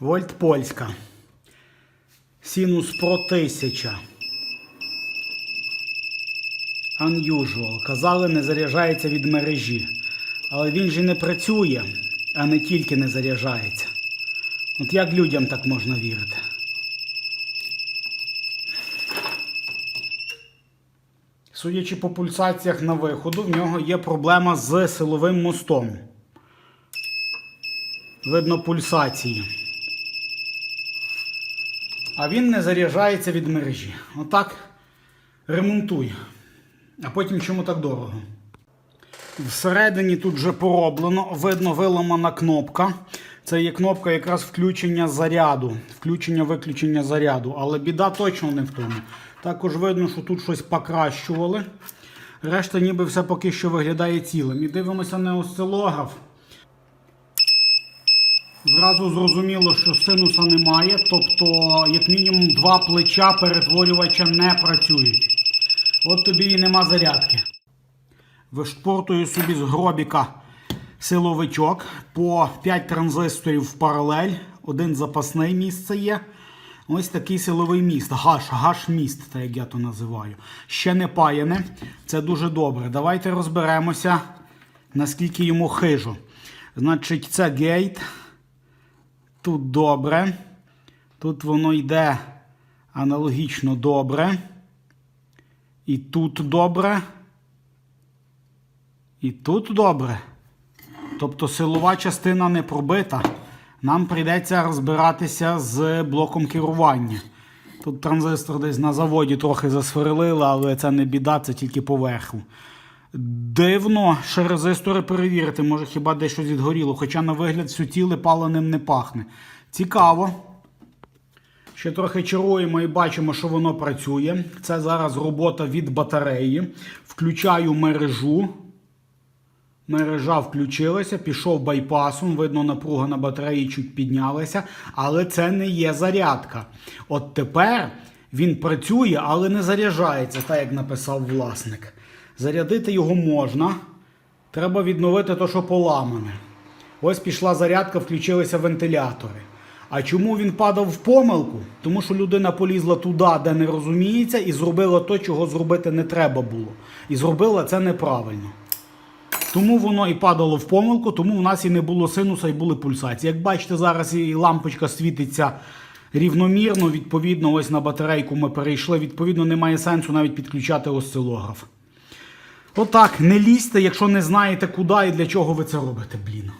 Вольт польська. Синус про 1000. Unusual. Казали, не заряджається від мережі. Але він же не працює, а не тільки не заряджається. От як людям так можна вірити? Судячи по пульсаціях на виходу, в нього є проблема з силовим мостом. Видно пульсації. А він не заряджається від мережі. Отак ремонтуй. А потім чому так дорого? Всередині тут вже пороблено, видно виламана кнопка. Це є кнопка якраз включення заряду, включення-виключення заряду. Але біда точно не в тому. Також видно, що тут щось покращували. Решта ніби все поки що виглядає цілим. І дивимося на осцилограф. Зразу зрозуміло, що синуса немає, тобто, як мінімум, два плеча перетворювача не працюють. От тобі і нема зарядки. Вишпортую собі з гробіка силовичок по 5 транзисторів в паралель. Один запасний місце є. Ось такий силовий міст. Гаш, гаш-міст, так як я то називаю. Ще не паяне. Це дуже добре. Давайте розберемося, наскільки йому хижо. Значить, це гейт. Тут добре. Тут воно йде аналогічно добре. І тут добре. І тут добре. Тобто силова частина не пробита. Нам прийдеться розбиратися з блоком керування. Тут транзистор десь на заводі трохи засверлили, але це не біда, це тільки поверху. Дивно, ще резистори перевірити, може хіба десь відгоріло, хоча на вигляд сутіли паленим не пахне. Цікаво. Ще трохи чаруємо і бачимо, що воно працює. Це зараз робота від батареї. Включаю мережу. Мережа включилася, пішов байпасом. Видно, напруга на батареї чуть піднялася, але це не є зарядка. От тепер він працює, але не заряджається, так як написав власник. Зарядити його можна. Треба відновити те, що поламане. Ось пішла зарядка, включилися вентилятори. А чому він падав в помилку? Тому що людина полізла туди, де не розуміється, і зробила то, чого зробити не треба було. І зробила це неправильно. Тому воно і падало в помилку, тому в нас і не було синуса, і були пульсації. Як бачите, зараз і лампочка світиться рівномірно, відповідно, ось на батарейку ми перейшли. Відповідно, немає сенсу навіть підключати осцилограф. Отак, не лізьте, якщо не знаєте, куди і для чого ви це робите, блін.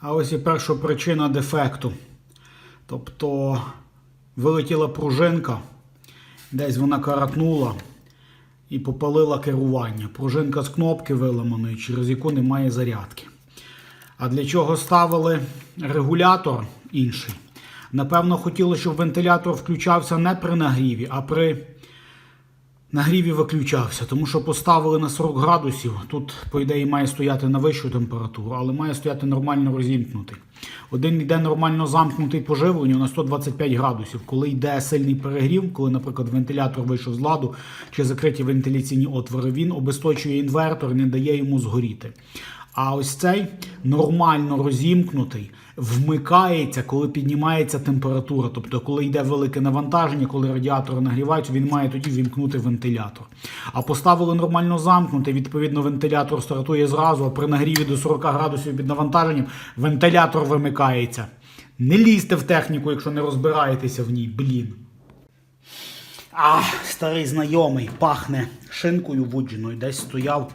А ось і перша причина дефекту. Тобто вилетіла пружинка, десь вона каратнула і попалила керування. Пружинка з кнопки виламаної, через яку немає зарядки. А для чого ставили регулятор інший? Напевно, хотіли, щоб вентилятор включався не при нагріві, а при нагріві виключався, тому що поставили на 40 градусів. Тут, по ідеї, має стояти на вищу температуру, але має стояти нормально розімкнутий. Один йде нормально замкнутий по живленню на 125 градусів. Коли йде сильний перегрів, коли, наприклад, вентилятор вийшов з ладу чи закриті вентиляційні отвори, він обесточує інвертор, не дає йому згоріти. А ось цей нормально розімкнутий вмикається, коли піднімається температура. Тобто, коли йде велике навантаження, коли радіатори нагріваються, він має тоді вімкнути вентилятор. А поставили нормально замкнутий, відповідно, вентилятор стартує зразу, а при нагріві до 40 градусів під навантаженням вентилятор вимикається. Не лізьте в техніку, якщо не розбираєтеся в ній, блін. А, старий знайомий, пахне шинкою вудженою, десь стояв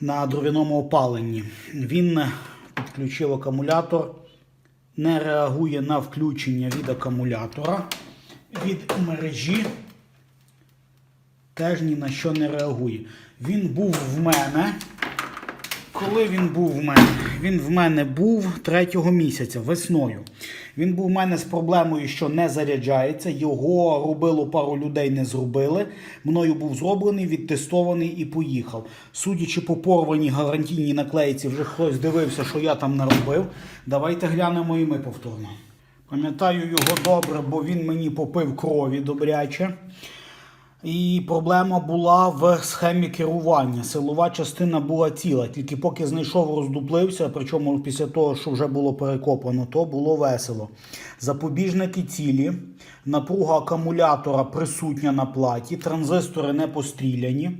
на дров'яному опаленні. Він підключив акумулятор, не реагує на включення від акумулятора, від мережі. Теж ні на що не реагує. Він був в мене. Коли він був в мене? Він в мене був 3 місяця весною. Він був в мене з проблемою, що не заряджається. Його робило пару людей, не зробили. Мною був зроблений, відтестований і поїхав. Судячи по порваній гарантійній наклейці, вже хтось дивився, що я там наробив. Давайте глянемо і ми повторно. Пам'ятаю його добре, бо він мені попив крові добряче. І проблема була в схемі керування. Силова частина була ціла. Тільки поки знайшов, роздуплився. Причому після того, що вже було перекопано, то було весело. Запобіжники цілі, напруга акумулятора присутня на платі, транзистори не постріляні.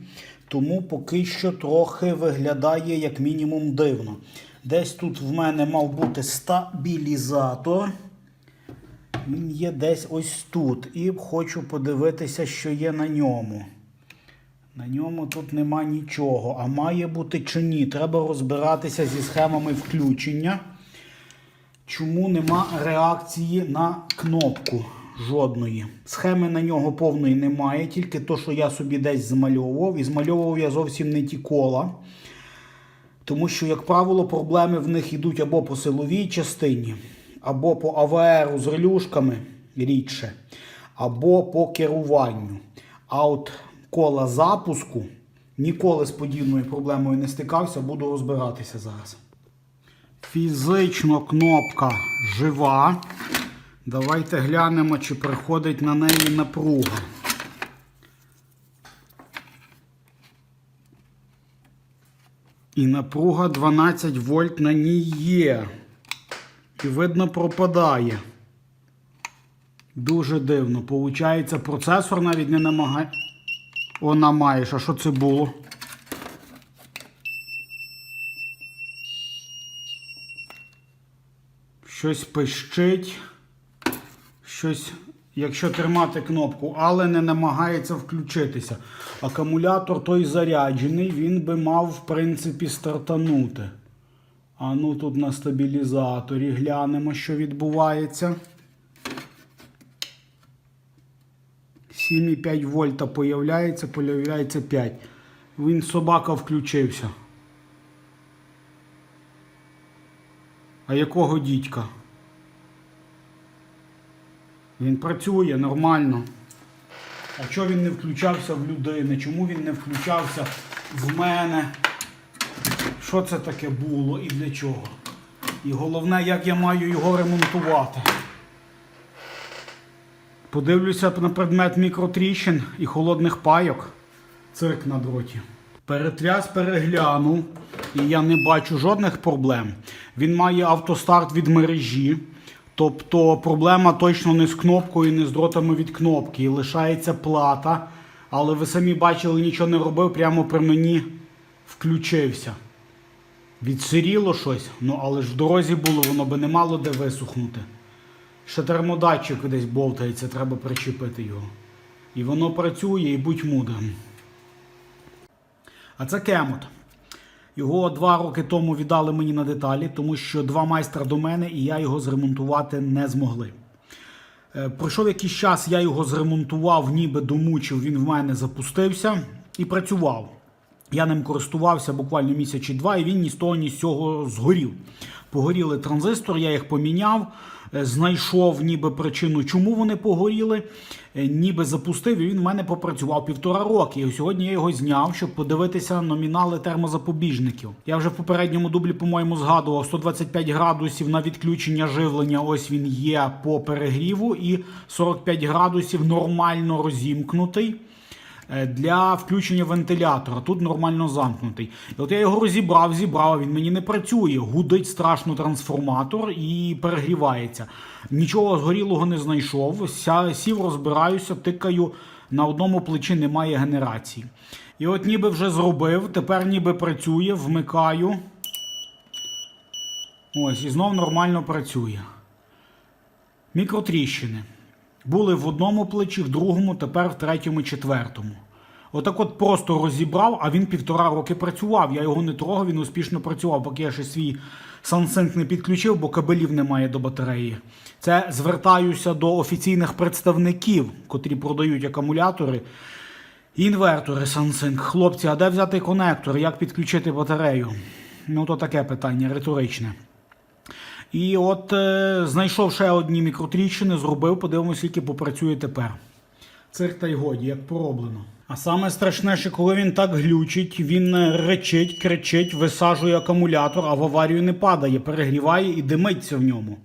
Тому поки що трохи виглядає як мінімум дивно. Десь тут в мене мав бути стабілізатор. Він є десь ось тут. І хочу подивитися, що є на ньому. На ньому тут нема нічого. А має бути чи ні. Треба розбиратися зі схемами включення. Чому нема реакції на кнопку жодної. Схеми на нього повної немає, тільки то, що я собі десь змальовував. І змальовував я зовсім не ті кола. Тому що, як правило, проблеми в них йдуть або по силовій частині, або по АВР з релюшками рідше, або по керуванню. А от кола запуску ніколи з подібною проблемою не стикався, буду розбиратися зараз. Фізично кнопка жива. Давайте глянемо, чи приходить на неї напруга. І напруга 12 вольт на ній є. І видно пропадає. Дуже дивно. Получається, процесор навіть не намагає. Вона маєш, а що це було? Щось пищить. Щось, якщо тримати кнопку, але не намагається включитися. Акумулятор той заряджений, він би мав, в принципі, стартанути. А ну тут на стабілізаторі глянемо, що відбувається. 7,5 вольта появляється, появляється 5. Він собака включився. А якого дідька? Він працює нормально. А чого він не включався в людини? Чому він не включався в мене? Що це таке було і для чого? І головне, як я маю його ремонтувати. Подивлюся на предмет мікротріщин і холодних пайок. Цирк на дроті. Перетряс переглянув, і я не бачу жодних проблем. Він має автостарт від мережі. Тобто проблема точно не з кнопкою, не з дротами від кнопки. І лишається плата. Але ви самі бачили, нічого не робив, прямо при мені включився. Відсиріло щось, ну але ж в дорозі було, воно би не мало де висохнути. Ще термодатчик десь бовтається, треба причепити його. І воно працює, і будь мудрим. А це кемот. Його два роки тому віддали мені на деталі, тому що два майстра до мене і я його зремонтувати не змогли. Е, Пройшов якийсь час, я його зремонтував, ніби домучив, він в мене запустився і працював. Я ним користувався буквально місяць чи два, і він ні з того, ні з цього згорів. Погоріли транзистори, я їх поміняв, е, знайшов ніби причину, чому вони погоріли, е, ніби запустив, і він в мене попрацював півтора роки. І сьогодні я його зняв, щоб подивитися номінали термозапобіжників. Я вже в попередньому дублі, по-моєму, згадував 125 градусів на відключення живлення. Ось він є по перегріву, і 45 градусів нормально розімкнутий. Е, для включення вентилятора. Тут нормально замкнутий. І от я його розібрав, зібрав, він мені не працює. Гудить страшно трансформатор і перегрівається. Нічого згорілого не знайшов. Сів, розбираюся, тикаю. На одному плечі немає генерації. І от ніби вже зробив, тепер ніби працює, вмикаю. Ось, і знов нормально працює. Мікротріщини. Були в одному плечі, в другому, тепер в третьому, четвертому. Отак от просто розібрав, а він півтора роки працював. Я його не трогав, він успішно працював, поки я ще свій SunSync не підключив, бо кабелів немає до батареї. Це звертаюся до офіційних представників, котрі продають акумулятори. Інвертори SunSync. Хлопці, а де взяти конектор? Як підключити батарею? Ну, то таке питання риторичне. І от е, знайшов ще одні мікротріщини, зробив, подивимося, скільки попрацює тепер. Цирк та й годі, як пороблено. А саме страшне, що коли він так глючить, він е, речить, кричить, висаджує акумулятор, а в аварію не падає, перегріває і димиться в ньому.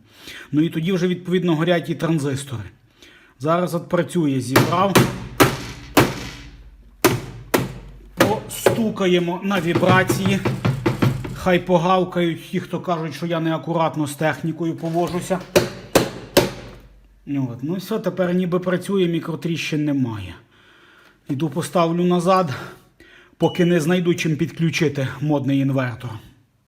Ну і тоді вже відповідно горять і транзистори. Зараз от працює, зібрав. Постукаємо на вібрації. Хай погавкають ті, хто кажуть, що я неакуратно з технікою повожуся. От. Ну все, тепер ніби працює, мікротріщин немає. Іду поставлю назад, поки не знайду чим підключити модний інвертор.